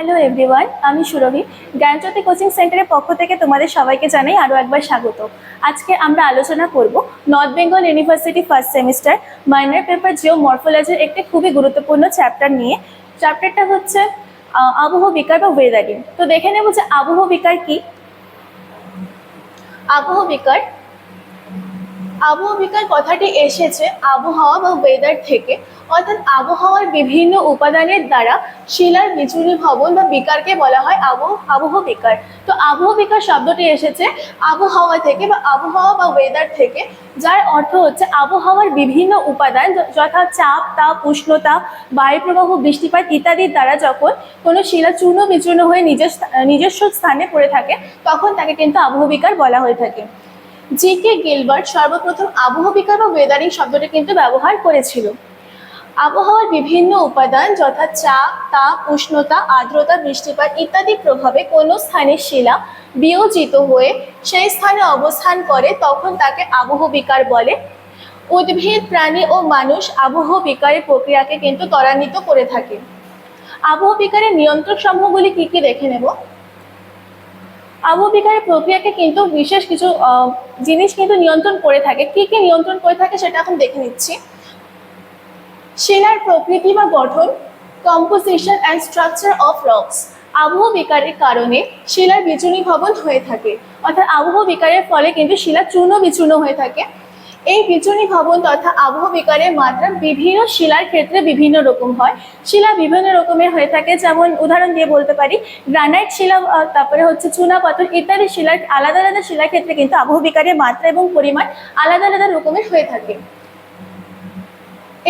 Hello everyone আমি সুরভি। জ্ঞানজ্যোতি coaching সেন্টারের পক্ষ থেকে তোমাদের সবাইকে জানাই আরও একবার স্বাগত। আজকে আমরা আলোচনা করব North Bengal University first semester minor paper geo মরফোলজির একটি খুবই গুরুত্বপূর্ণ চ্যাপ্টার নিয়ে। চ্যাপ্টারটা হচ্ছে আবহ বিকার বা ওয়েদারিং তো দেখে নেব যে আবহ বিকার কি। আবহ বিকার আবহ বিকার কথাটি এসেছে আবহাওয়া বা ওয়েদার থেকে। অর্থাৎ আবহাওয়ার বিভিন্ন উপাদানের দ্বারা শিলার বিচুলি ভবন বা বিকারকে বলা হয় আবহ আবহ তো আবহ বিকার শব্দটি এসেছে আবহাওয়া থেকে বা আবহাওয়া বা ওয়েদার থেকে, যার অর্থ হচ্ছে আবহাওয়ার বিভিন্ন উপাদান যথা চাপ, তাপ, উষ্ণতা, বায়ুপ্রবাহ, বৃষ্টিপাত ইত্যাদির দ্বারা যখন কোনো শিলা চূর্ণ বিচূর্ণ হয়ে নিজের নিজস্ব স্থানে পড়ে থাকে, তখন তাকে কিন্তু আবহ বিকার বলা হয়ে থাকে। জি কে গিলবার্ট সর্বপ্রথম আবহবিকার বা ওয়েদারিং শব্দটি কিন্তু ব্যবহার করেছিল। আবহাওয়ার বিভিন্ন উপাদান যথা চাপ তাপ, উষ্ণতা, আর্দ্রতা, বৃষ্টিপাত ইত্যাদি প্রভাবে কোনো স্থানে শিলা বিয়োজিত হয়ে সেই স্থানে অবস্থান করে, তখন তাকে আবহবিকার বলে। উদ্ভিদ, প্রাণী ও মানুষ আবহ বিকারের প্রক্রিয়াকে কিন্তু ত্বরান্বিত করে থাকে। আবহ বিকারের নিয়ন্ত্রক সমূহগুলি কি কি দেখে নেব? আবহবিকারের প্রক্রিয়াকে কিন্তু বিশেষ কিছু জিনিস কিন্তু নিয়ন্ত্রণ করে থাকে। কি কি নিয়ন্ত্রণ করে থাকে সেটা এখন দেখে নিচ্ছি। শিলার প্রকৃতি বা গঠন composition and structure of rocks আবহাওয়া বিকারের কারণে শিলার বিচুনি ভবন হয়ে থাকে। অর্থাৎ আবহাওয়া বিকারের ফলে কিন্তু শিলা চূর্ণ বিচূর্ণ হয়ে থাকে। এই বিচনী ভবন তথা আবহ বিকারের মাত্রা বিভিন্ন শিলার ক্ষেত্রে বিভিন্ন রকম হয়। শিলা বিভিন্ন রকমের হয়ে থাকে, যেমন উদাহরণ দিয়ে বলতে পারি গ্রানাইট শিলা তারপরে হচ্ছে চুনা পাথর ইত্যাদি শিলার আলাদা আলাদা শিলার ক্ষেত্রে কিন্তু আবহ বিকারের মাত্রা এবং পরিমাণ আলাদা আলাদা রকমের হয়ে থাকে।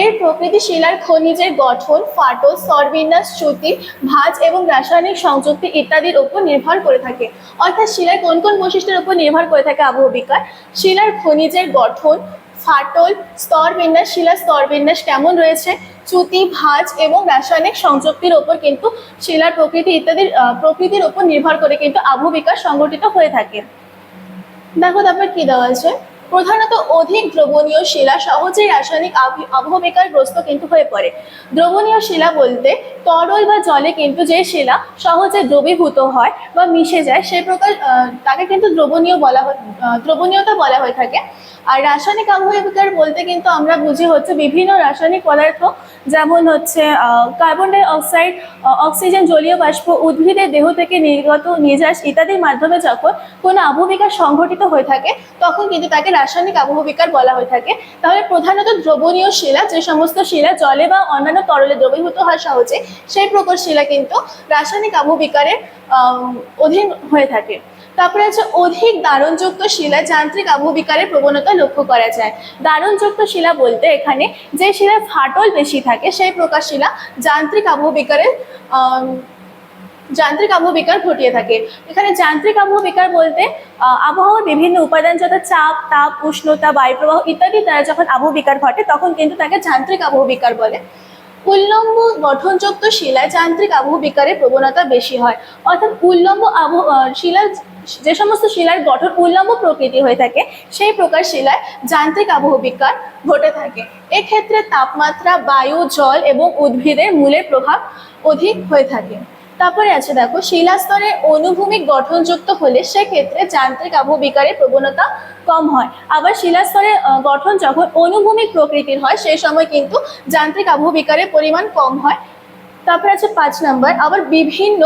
এর প্রকৃতি শিলার খনিজের গঠন, ফাটল, স্তরবিন্যাস চ্যুতি ভাঁজ এবং রাসায়নিক সংযুক্তি ইত্যাদির উপর নির্ভর করে থাকে। অর্থাৎ শিলার কোন কোন বৈশিষ্ট্যের উপর নির্ভর করে থাকে আবহবিকার? শিলার খনিজের গঠন, ফাটল, স্তরবিন্যাস শিলার স্তরবিন্যাস কেমন রয়েছে? চ্যুতি ভাঁজ এবং রাসায়নিক সংযুক্তির ওপর কিন্তু শিলার প্রকৃতি ইত্যাদির প্রকৃতির উপর নির্ভর করে কিন্তু আবহবিকার সংগঠিত হয়ে থাকে। দেখো তারপর কি দেওয়া আছে? প্রধানত অধিক দ্রবণীয় শিলা সহজেই রাসায়নিক আবহ- আবহবিকার গ্রস্ত কিন্তু হয়ে পড়ে। দ্রবণীয় শিলা বলতে তরল বা জলে কিন্তু যে শিলা সহজে দ্রবীভূত হয় বা মিশে যায় সেই প্রকার তাকে কিন্তু দ্রবণীয় বলা হয় দ্রবণীয়তা বলা হয়ে থাকে। আর রাসায়নিক আবহবিকার বলতে কিন্তু আমরা বুঝি হচ্ছে বিভিন্ন রাসায়নিক পদার্থ, যেমন হচ্ছে কার্বন ডাই অক্সাইড অক্সিজেন জলীয় বাষ্প, উদ্ভিদের দেহ থেকে নির্গত নির্যাস ইত্যাদির মাধ্যমে যখন কোনো আবহবিকার সংঘটিত হয়ে থাকে, তখন কিন্তু তাকে রাসায়নিক আবহবিকার বলা হয়ে থাকে। তাহলে প্রধানত দ্রবণীয় শিলা, যে সমস্ত শিলা জলে বা অন্যান্য তরলে দ্রবীভূত হয় সহজে, সেই প্রকার শিলা কিন্তু রাসায়নিক আবহবিকারের অধীন হয়ে থাকে। তারপরে আছে অধিক দারণযুক্ত শিলা যান্ত্রিক আবহবিকারের প্রবণতা লক্ষ্য করা যায়। দারণযুক্ত শিলা বলতে এখানে যে শিলার ফাটল বেশি থাকে, সেই প্রকার শিলা যান্ত্রিক আবহবিকারের যান্ত্রিক আবহবিকার ঘটিয়ে থাকে। এখানে যান্ত্রিক আবহবিকার বলতে আবহাওয়ার বিভিন্ন উপাদান যথা চাপ, তাপ, উষ্ণতা, বায়ুপ্রবাহ ইত্যাদি দ্বারা যখন আবহবিকার ঘটে, তখন কিন্তু তাকে যান্ত্রিক আবহবিকার বলে। উল্লম্ব গঠনযুক্ত শিলায় যান্ত্রিক আবহবিকারের প্রবণতা বেশি হয়। অর্থাৎ উল্লম্ব আবহ শিলা যে সমস্ত শিলার গঠন উল্লম্ব প্রকৃতি হয়ে থাকে, সেই প্রকার শিলায় যান্ত্রিক আবহবিকার ঘটে থাকে। এক্ষেত্রে তাপমাত্রা, বায়ু, জল এবং উদ্ভিদের মূলের প্রভাব অধিক হয়ে থাকে। তারপরে আছে দেখো শিলাস্তরে অনুভূমিক গঠনযুক্ত হলে সেক্ষেত্রে যান্ত্রিক আবহবিকারের প্রবণতা কম হয়। আবার শিলাস্তরে আহ, গঠন যখন অনুভূমিক প্রকৃতির হয় সেই সময় কিন্তু যান্ত্রিক আবহবিকারের পরিমাণ কম হয়। তারপরে আছে পাঁচ নাম্বার আবার বিভিন্ন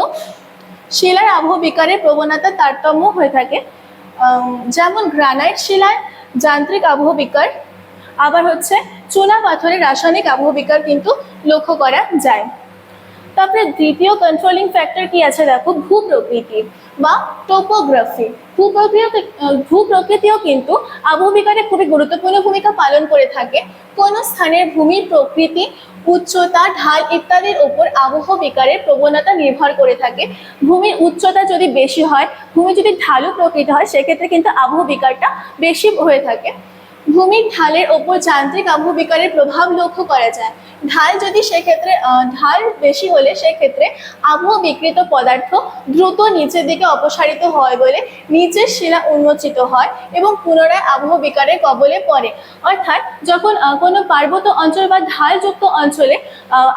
শিলার আবহবিকারের প্রবণতা তারতম্য হয়ে থাকে। যেমন গ্রানাইট শিলায় যান্ত্রিক আবহবিকার আবার হচ্ছে চুনা পাথরের রাসায়নিক আবহবিকার কিন্তু লক্ষ্য করা যায়। তারপরে দ্বিতীয় কন্ট্রোলিং ফ্যাক্টর কি আছে দেখো? ভূপ্রকৃতি বা টোপোগ্রাফি ভূপ্রকৃতি, ভূপ্রকৃতিও কিন্তু আবহবিকারে খুবই গুরুত্বপূর্ণ ভূমিকা পালন করে থাকে। কোন স্থানের ভূমির প্রকৃতি, উচ্চতা, ঢাল ইত্যাদির উপর আবহ বিকারের প্রবণতা নির্ভর করে থাকে। ভূমির উচ্চতা যদি বেশি হয়, ভূমি যদি ঢালু প্রকৃতি হয়, সেক্ষেত্রে কিন্তু আবহ বিকারটা বেশি হয়ে থাকে। ভূমির ঢালের ওপর যান্ত্রিক আবহবিকারের প্রভাব লক্ষ্য করা যায়। ঢাল যদি সেক্ষেত্রে ঢাল বেশি হলে সেক্ষেত্রে আবহ বিকৃত পদার্থ দ্রুত নিচের দিকে অপসারিত হয় বলে নিচের শিলা উন্মোচিত হয় এবং পুনরায় আবহ বিকারের কবলে পড়ে। অর্থাৎ যখন কোনো পার্বত্য অঞ্চল বা ঢালযুক্ত অঞ্চলে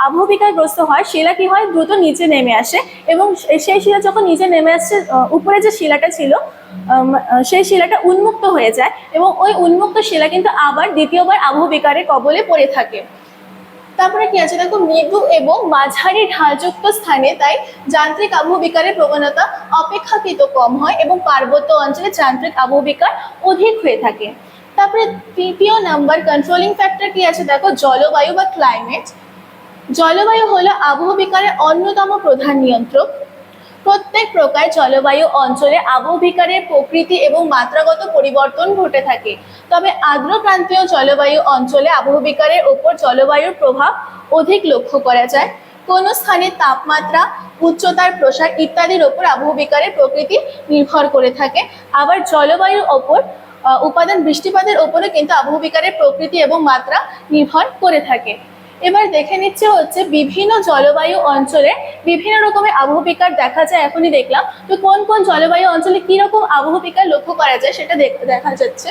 আবহ বিকারগ্রস্ত হয়, শিলা কি হয়? দ্রুত নিচে নেমে আসে এবং সেই শিলা যখন নিচে নেমে আসছে উপরে যে শিলাটা ছিল সেই শিলাটা উন্মুক্ত হয়ে যায় এবং ওই উন্মুক্ত শিলা কিন্তু আবার দ্বিতীয়বার আবহ বিকারের কবলে পড়ে থাকে। তারপরে কি আছে? দেখো, মৃদু এবং মাঝারি ঢালযুক্ত স্থানে তাই যান্ত্রিক আবহ বিকারের প্রবণতা অপেক্ষাকৃত কম হয় এবং পার্বত্য অঞ্চলে যান্ত্রিক আবহ বিকার অধিক হয়ে থাকে। তারপরে তৃতীয় নাম্বার কন্ট্রোলিং ফ্যাক্টর কি আছে? দেখো, জলবায়ু বা ক্লাইমেট জলবায়ু হলো আবহ বিকারের অন্যতম প্রধান নিয়ন্ত্রক। প্রত্যেক প্রকার জলবায়ু অঞ্চলে আবহবিকারের প্রকৃতি এবং মাত্রাগত পরিবর্তন ঘটে থাকে। তবে আর্দ্রক্রান্তীয় জলবায়ু অঞ্চলে আবহবিকারের ওপর জলবায়ুর প্রভাব অধিক লক্ষ্য করা যায়। কোনো স্থানে তাপমাত্রা, উচ্চতার প্রসার ইত্যাদির ওপর আবহবিকারের প্রকৃতি নির্ভর করে থাকে। আবার জলবায়ুর ওপর উপাদান বৃষ্টিপাতের ওপরে কিন্তু আবহবিকারের প্রকৃতি এবং মাত্রা নির্ভর করে থাকে। এবার দেখে নিচ্ছে হচ্ছে বিভিন্ন জলবায়ু অঞ্চলে বিভিন্ন রকমের আবহবিকার দেখা যায়, এখনই দেখলাম। তো কোন কোন জলবায়ু অঞ্চলে কি রকম আবহবিকার লক্ষ্য করা যায় সেটা দেখ- যাচ্ছে।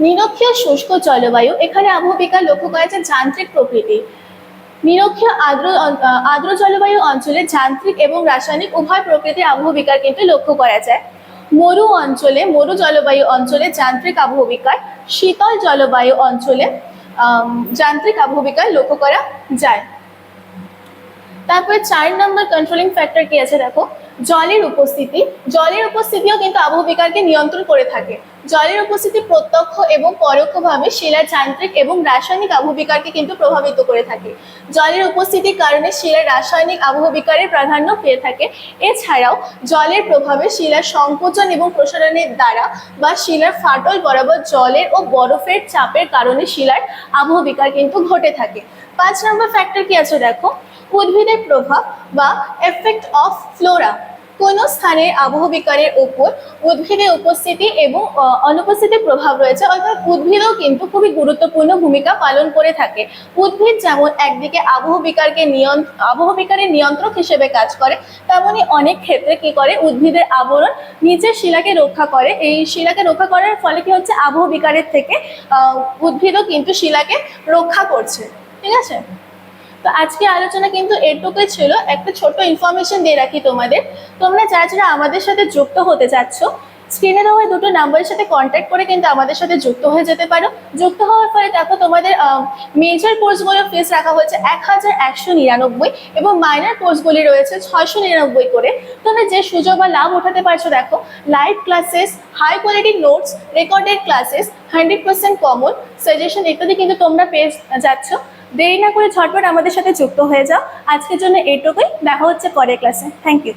নিরক্ষীয় শুষ্ক জলবায়ু, এখানে আবহবিকার লক্ষ্য করা যায় যান্ত্রিক প্রকৃতি। নিরক্ষীয় আর্দ্র আর্দ্র জলবায়ু অঞ্চলে যান্ত্রিক এবং রাসায়নিক উভয় প্রকৃতির আবহবিকার কিন্তু লক্ষ্য করা যায়। মরু অঞ্চলে, মরু জলবায়ু অঞ্চলে যান্ত্রিক আবহবিকার, শীতল জলবায়ু অঞ্চলে যান্ত্রিক আবহবিকার লক্ষ্য করা যায়। তারপরে চার নম্বর কন্ট্রোলিং ফ্যাক্টর কি আছে দেখো? জলের উপস্থিতি। জলের উপস্থিতিও কিন্তু আবহবিকারকে নিয়ন্ত্রণ করে থাকে। জলের উপস্থিতি প্রত্যক্ষ এবং পরোক্ষভাবে শিলার যান্ত্রিক এবং রাসায়নিক আবহবিকারকে কিন্তু প্রভাবিত করে থাকে। জলের উপস্থিতির কারণে শিলার রাসায়নিক আবহবিকারের প্রাধান্য পেয়ে থাকে। এছাড়াও জলের প্রভাবে শিলার সংকোচন এবং প্রসারণের দ্বারা বা শিলার ফাটল বরাবর জলের ও বরফের চাপের কারণে শিলার আবহবিকার কিন্তু ঘটে থাকে। পাঁচ নম্বর ফ্যাক্টর কি আছে দেখো? উদ্ভিদের প্রভাব বা এফেক্ট অফ ফ্লোরা কোন স্থানের আবহবিকারের উপর উদ্ভিদের উপস্থিতি এবং অনুপস্থিতির প্রভাব রয়েছে। অর্থাৎ উদ্ভিদও কিন্তু খুবই গুরুত্বপূর্ণ ভূমিকা পালন করে থাকে। উদ্ভিদ যেমন একদিকে আবহবিকারকে নিয়ন্ত্র আবহবিকারের নিয়ন্ত্রক হিসেবে কাজ করে, তেমনি অনেক ক্ষেত্রে কি করে? উদ্ভিদের আবরণ নিচের শিলাকে রক্ষা করে। এই শিলাকে রক্ষা করার ফলে কি হচ্ছে? আবহবিকারের থেকে উদ্ভিদও কিন্তু শিলাকে রক্ষা করছে। ঠিক আছে? তো আজকে আলোচনা কিন্তু এটুকুই ছিল। একটা ছোট ইনফরমেশন দিয়ে রাখি তোমাদের। তোমরা যারা যারা আমাদের সাথে যুক্ত হতে যাচ্ছ স্ক্রিনে দেওয়া দুটো নাম্বারের সাথে কন্ট্যাক্ট করে কিন্তু আমাদের সাথে যুক্ত হয়ে যেতে পারো। যুক্ত হওয়ার ফলে দেখো তোমাদের মেজর কোর্সগুলোর ফিস রাখা হয়েছে এক হাজার একশো নিরানব্বই এবং মাইনার কোর্সগুলি রয়েছে ছয়শো নিরানব্বই করে। তোমরা যে সুযোগ বা লাভ উঠাতে পারছ দেখো live classes high quality notes recorded classes hundred percent common suggestion ইত্যাদি কিন্তু তোমরা পেয়ে যাচ্ছ। দেরি না করে ঝটপট আমাদের সাথে যুক্ত হয়ে যাও। আজকের জন্য এইটুকুই দেখা হচ্ছে পরের ক্লাসে থ্যাংক ইউ